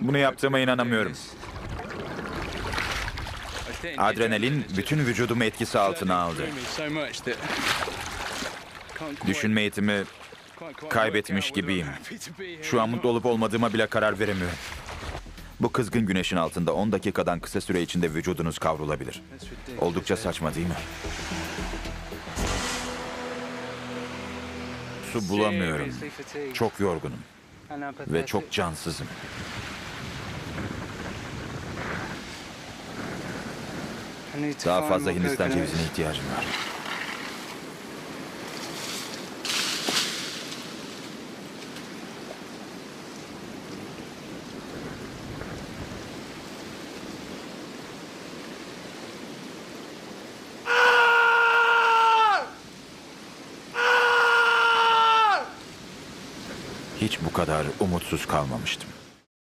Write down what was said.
Bunu yaptığıma inanamıyorum. Adrenalin bütün vücudumu etkisi altına aldı. Düşünme yetimi kaybetmiş gibiyim. Şu an mutlu olup olmadığıma bile karar veremiyorum. Bu kızgın güneşin altında 10 dakikadan kısa süre içinde vücudunuz kavrulabilir. Oldukça saçma değil mi? Su bulamıyorum. Çok yorgunum ve çok cansızım. Daha fazla Hindistan cevizine ihtiyacım var. Hiç bu kadar umutsuz kalmamıştım.